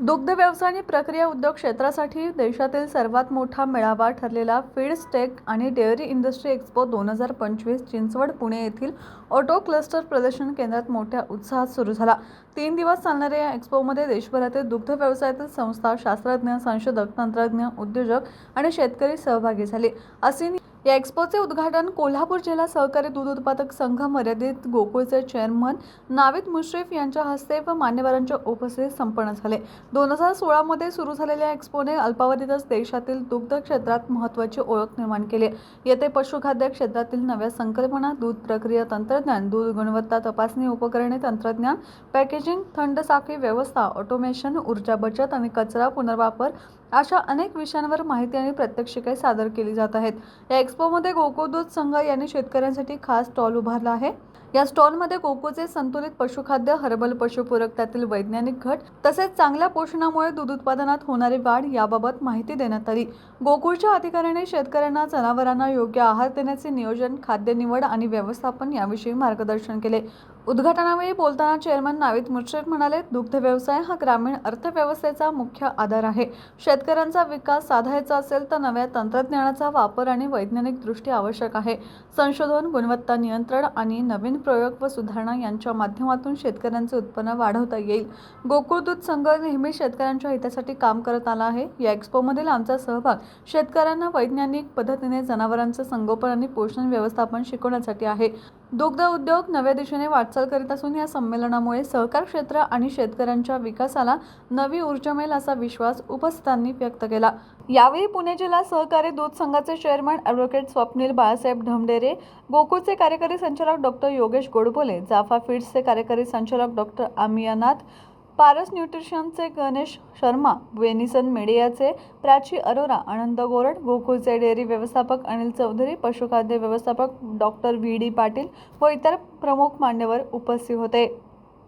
दुग्ध व्यवसाय आणि प्रक्रिया उद्योग क्षेत्रासाठी देशातील सर्वात मोठा मेळावा ठरलेला फीडस्टेक आणि डेअरी इंडस्ट्री एक्स्पो दोन हजार पंचवीस चिंचवड पुणे येथील ऑटो क्लस्टर प्रदर्शन केंद्रात मोठ्या उत्साहात सुरू झाला. तीन दिवस चालणाऱ्या या एक्स्पोमध्ये देशभरातील दुग्ध व्यवसायातील संस्था शास्त्रज्ञ संशोधक तंत्रज्ञ उद्योजक आणि शेतकरी सहभागी झाले. असे या एक्स्पोचे उद्घाटन कोल्हापूर जिल्हा सहकारी दूध उत्पादक संघ मर्यादित गोकुळचे चेअरमन नाविद मुश्रीफ यांच्या हस्ते व मान्यवरांच्या उपस्थितीत संपन्न झाले. दोन हजार सोळामध्ये सुरू झालेल्या एक्स्पोने अल्पावधीतच देशातील दुग्ध क्षेत्रात महत्त्वाची ओळख निर्माण केली. येथे पशुखाद्य क्षेत्रातील नव्या संकल्पना दूध प्रक्रिया तंत्रज्ञान दूध गुणवत्ता तपासणी उपकरणे तंत्रज्ञान पॅकेजिंग थंड साखळी व्यवस्था ऑटोमेशन ऊर्जा बचत आणि कचरा पुनर्वापर अशा अनेक विषयांवर माहिती आणि प्रात्यक्षिके सादर केली जात आहेत. या एक्स्पोमध्ये गोकुळ संघ यांनी शेतकऱ्यांसाठी खास स्टॉल उभारला आहे. या स्टॉलमध्ये कोकोचे संतुलित पशुखाद्य हर्बल पशुपूरक त्यातील वैज्ञानिक घट तसेच चांगल्या पोषणामुळे दूध उत्पादनात होणारी वाढ याबाबत माहिती देण्यात आली. गोकुळच्या अधिकाऱ्याने शेतकऱ्यांना जनावरांना योग्य आहार देण्याचे नियोजन खाद्य निवड आणि व्यवस्थापन याविषयी मार्गदर्शन केले. उद्घाटनावेळी बोलताना चेअरमन नाविद मुश्रीफ म्हणाले दुग्ध व्यवसाय हा ग्रामीण अर्थव्यवस्थेचा मुख्य आधार आहे. शेतकऱ्यांचा विकास साधायचा असेल तर नव्या तंत्रज्ञानाचा वापर आणि वैज्ञानिक दृष्टी आवश्यक आहे. संशोधन गुणवत्ता नियंत्रण आणि नवीन प्रयोग व सुधारणा यांच्या माध्यमातून शेतकऱ्यांचे उत्पन्न वाढवता येईल. गोकुळ दूध संघ नेहमी शेतकऱ्यांच्या हितासाठी काम करत आला आहे. या एक्स्पोमधील आमचा सहभाग शेतकऱ्यांना वैज्ञानिक पद्धतीने जनावरांचं संगोपन आणि पोषण व्यवस्थापन शिकवण्यासाठी आहे. दुग्ध उद्योग नव्या दिशेने वाटचाल करीत असून या संमेलनामुळे सहकार क्षेत्र आणि शेतकऱ्यांच्या विकासाला नवी ऊर्जा मिळेल असा विश्वास उपस्थितांनी व्यक्त केला. यावेळी पुणे जिल्हा सहकारी दूध संघाचे चेअरमन ॲडव्होकेट स्वप्नील बाळासाहेब ढमडेरे गोकुळचे कार्यकारी संचालक डॉक्टर योगेश गोडबोले जाफा फीड्सचे कार्यकारी संचालक डॉक्टर आमियानाथ पारस न्यूट्रिशनचे गणेश शर्मा वेनिसन मीडियाचे प्राची अरोरा आनंद गोरड गोकुळचे डेअरी व्यवस्थापक अनिल चौधरी पशुखाद्य व्यवस्थापक डॉक्टर व्ही डी पाटील व इतर प्रमुख मान्यवर उपस्थित होते.